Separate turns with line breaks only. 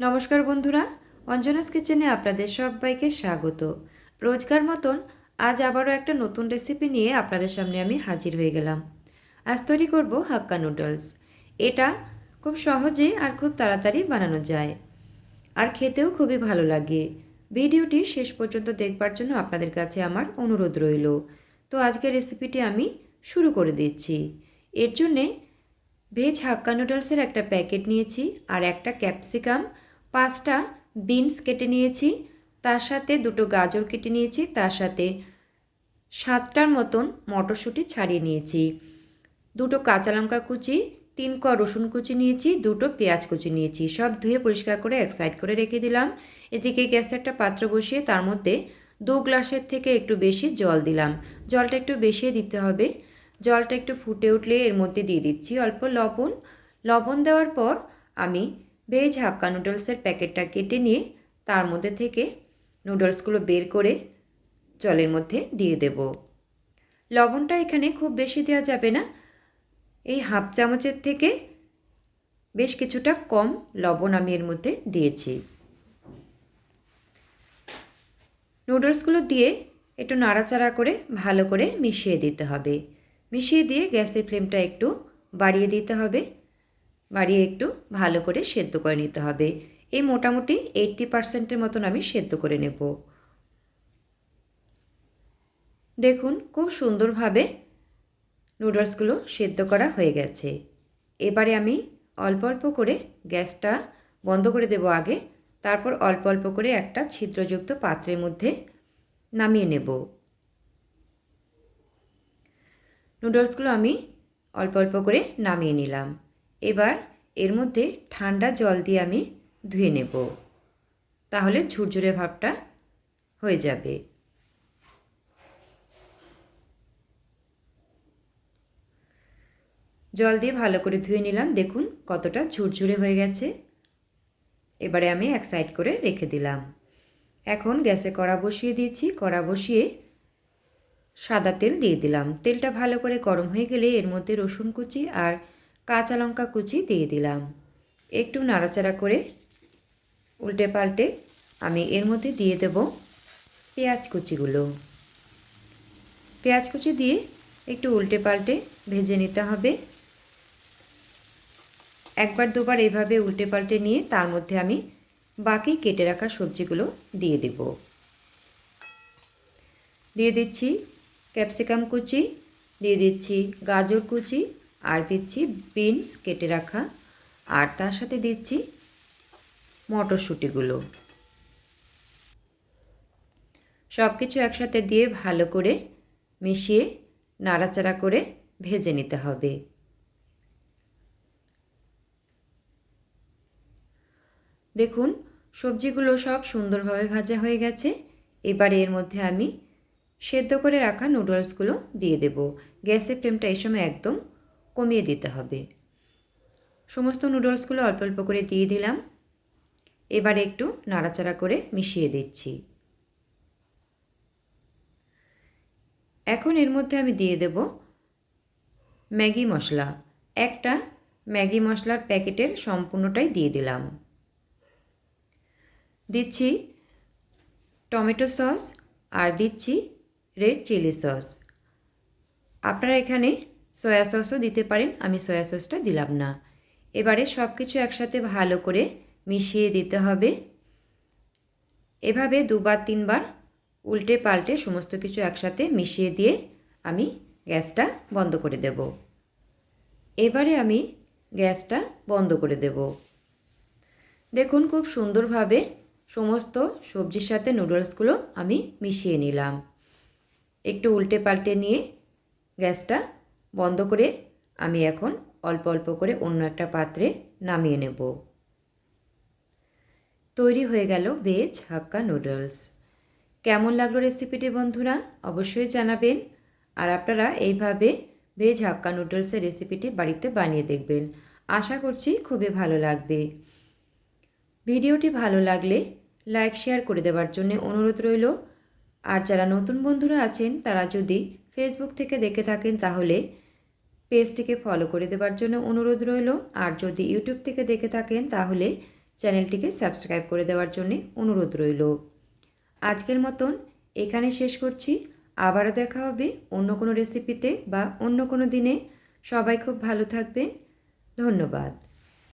নমস্কার বন্ধুরা, অঞ্জনাস কিচেনে আপনাদের সবাইকে স্বাগত। রোজকার মতন আজ আবারও একটা নতুন রেসিপি নিয়ে আপনাদের সামনে আমি হাজির হয়ে গেলাম। আজ তৈরি করব হাক্কা নুডলস এটা খুব সহজে আর খুব তাড়াতাড়ি বানানো যায়। আর খেতেও খুবই ভালো লাগে। ভিডিওটি শেষ পর্যন্ত দেখবার জন্য আপনাদের কাছে আমার অনুরোধ রইল। তো আজকের রেসিপিটি আমি শুরু করে দিচ্ছি। এর জন্যে ভেজ হাক্কা নুডলসের একটা প্যাকেট নিয়েছি আর একটা ক্যাপসিকাম পাঁচটা বিনস কেটে নিয়েছি, তার সাথে দুটো গাজর কেটে নিয়েছি, তার সাথে সাতটার মতন মটরশুঁটি ছাড়িয়ে নিয়েছি। দুটো কাঁচা লঙ্কা কুচি, তিন ক রসুন কুচি নিয়েছি, দুটো পেঁয়াজ কুচি নিয়েছি। সব ধুয়ে পরিষ্কার করে এক সাইড করে রেখে দিলাম। এদিকে গ্যাসে একটা পাত্র বসিয়ে তার মধ্যে দু গ্লাসের থেকে একটু বেশি জল দিলাম। জলটা একটু বেশি দিতে হবে। জলটা একটু ফুটে উঠলে এর মধ্যে দিয়ে দিচ্ছি অল্প লবণ। লবণ দেওয়ার পর আমি ভেজ হাক্কা নুডলসের প্যাকেটটা কেটে নিয়ে তার মধ্যে থেকে নুডলসগুলো বের করে জলের মধ্যে দিয়ে দেব। লবণটা এখানে খুব বেশি দেওয়া যাবে না। এই হাফ চামচের থেকে বেশ কিছুটা কম লবণ আমি এর মধ্যে দিয়েছি। নুডলসগুলো দিয়ে একটু নাড়াচাড়া করে ভালো করে মিশিয়ে দিতে হবে। মিশিয়ে দিয়ে গ্যাসের ফ্লেমটা একটু বাড়িয়ে দিতে হবে। বাড়িয়ে একটু ভালো করে সেদ্ধ করে নিতে হবে। এই মোটামুটি এইট্টি পারসেন্টের মতন আমি সেদ্ধ করে নেব। দেখুন খুব সুন্দরভাবে নুডলসগুলো সেদ্ধ করা হয়ে গেছে। এবারে আমি অল্প অল্প করে গ্যাসটা বন্ধ করে দেব আগে, তারপর অল্প অল্প করে একটা ছিদ্রযুক্ত পাত্রের মধ্যে নামিয়ে নেব। নুডলসগুলো আমি অল্প অল্প করে নামিয়ে নিলাম। এবার এর মধ্যে ঠান্ডা জল দিয়ে আমি ধুয়ে নেব। তাহলে ঝুরঝুরে ভাবটা হয়ে যাবে। জল দিয়ে ভালো করে ধুয়ে নিলাম। দেখুন কতটা ঝুরঝুরে হয়ে গেছে। এবারে আমি এক সাইড করে রেখে দিলাম। এখন গ্যাসে কড়া বসিয়ে দিয়েছি। কড়া বসিয়ে সাদা তেল দিয়ে দিলাম। তেলটা ভালো করে গরম হয়ে গেলে এর মধ্যে রসুন কুচি আর কাঁচা লঙ্কা কুচি দিয়ে দিলাম। একটু নাড়াচাড়া করে উল্টে পাল্টে আমি এর মধ্যে দিয়ে দেব পেঁয়াজ কুচিগুলো। পেঁয়াজ কুচি দিয়ে একটু উল্টে পাল্টে ভেজে নিতে হবে। একবার দুবার এভাবে উল্টে পাল্টে নিয়ে তার মধ্যে আমি বাকি কেটে রাখা সবজিগুলো দিয়ে দেব। দিয়ে দিচ্ছি ক্যাপসিকাম কুচি, দিয়ে দিচ্ছি গাজর কুচি আর দিচ্ছি বিনস কেটে রাখা। আর তার সাথে দিচ্ছি মটরশুঁটিগুলো। সব কিছু একসাথে দিয়ে ভালো করে মিশিয়ে নাড়াচাড়া করে ভেজে নিতে হবে। দেখুন, সবজিগুলো সব সুন্দরভাবে ভাজা হয়ে গেছে। এবারে এর মধ্যে আমি সেদ্ধ করে রাখা নুডলসগুলো দিয়ে দেব। গ্যাসের ফ্লেমটা এই সময় একদম কমিয়ে দিতে হবে। সমস্ত নুডলসগুলো অল্প অল্প করে দিয়ে দিলাম। এবারে একটু নাড়াচাড়া করে মিশিয়ে দিচ্ছি। এখন এর মধ্যে আমি দিয়ে দেব ম্যাগি মশলা। একটা ম্যাগি মশলার প্যাকেটের সম্পূর্ণটাই দিয়ে দিলাম। দিচ্ছি টমেটো সস আর দিচ্ছি রেড চিলি সস। আপনারা এখানে সয়া সসও দিতে পারেন, আমি সয়া সসটা দিলাম না। এবারে সব কিছু একসাথে ভালো করে মিশিয়ে দিতে হবে। এভাবে দুবার, তিনবার উল্টে পাল্টে সমস্ত কিছু একসাথে মিশিয়ে দিয়ে আমি গ্যাসটা বন্ধ করে দেব। এবারে আমি গ্যাসটা বন্ধ করে দেব। দেখুন খুব সুন্দরভাবে সমস্ত সবজির সাথে নুডলসগুলো আমি মিশিয়ে নিলাম। একটু উল্টে পাল্টে নিয়ে গ্যাসটা বন্ধ করে আমি এখন অল্প অল্প করে অন্য একটা পাত্রে নামিয়ে নেব। তৈরি হয়ে গেল ভেজ হাক্কা নুডলস। কেমন লাগল রেসিপিটি বন্ধুরা অবশ্যই জানাবেন। আর আপনারা এইভাবে ভেজ হাক্কা নুডলসের রেসিপিটি বাড়িতে বানিয়ে দেখবেন। আশা করছি খুবই ভালো লাগবে। ভিডিওটি ভালো লাগলে লাইক, শেয়ার করে দেওয়ার জন্য অনুরোধ রইল। আর যারা নতুন বন্ধুরা আছেন তারা যদি ফেসবুক থেকে দেখে থাকেন তাহলে পেজটিকে ফলো করে দেওয়ার জন্য অনুরোধ রইল। আর যদি ইউটিউব থেকে দেখে থাকেন তাহলে চ্যানেলটিকে সাবস্ক্রাইব করে দেওয়ার জন্যে অনুরোধ রইল। আজকের মতন এখানে শেষ করছি। আবারও দেখা হবে অন্য কোনো রেসিপিতে বা অন্য কোনো দিনে। সবাই খুব ভালো থাকবেন। ধন্যবাদ।